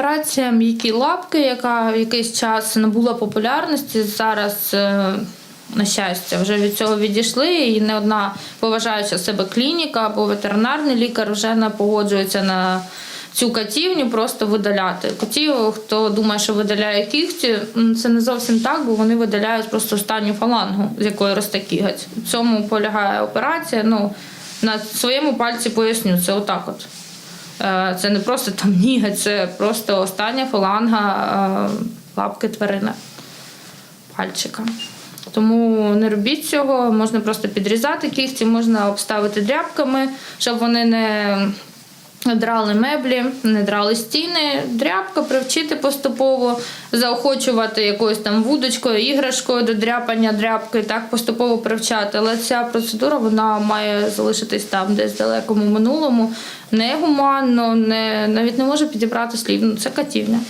Операція м'які лапки, яка якийсь час набула популярності. Зараз, е, на щастя, вже від цього відійшли. І не одна поважаюча себе клініка або ветеринарний лікар вже не погоджується на цю катівню просто видаляти. Котів, хто думає, що видаляє кігті, це не зовсім так, бо вони видаляють просто останню фалангу, з якої росте кігать. В цьому полягає операція. Ну, на своєму пальці поясню, це отак от. Е, Це не просто там ніга, це просто остання фаланга е, лапки тварини пальчика. Тому не робіть цього, можна просто підрізати кігті, можна обставити дрябками, щоб вони не драли меблі, не драли стіни. дряпка привчити поступово, заохочувати якоюсь там вудочкою, іграшкою до дряпання дрябки, так поступово привчати. Але ця процедура вона має залишитись там, десь в далекому минулому. Не гуманно, не, навіть не може підібрати слів. Ну, це катівня.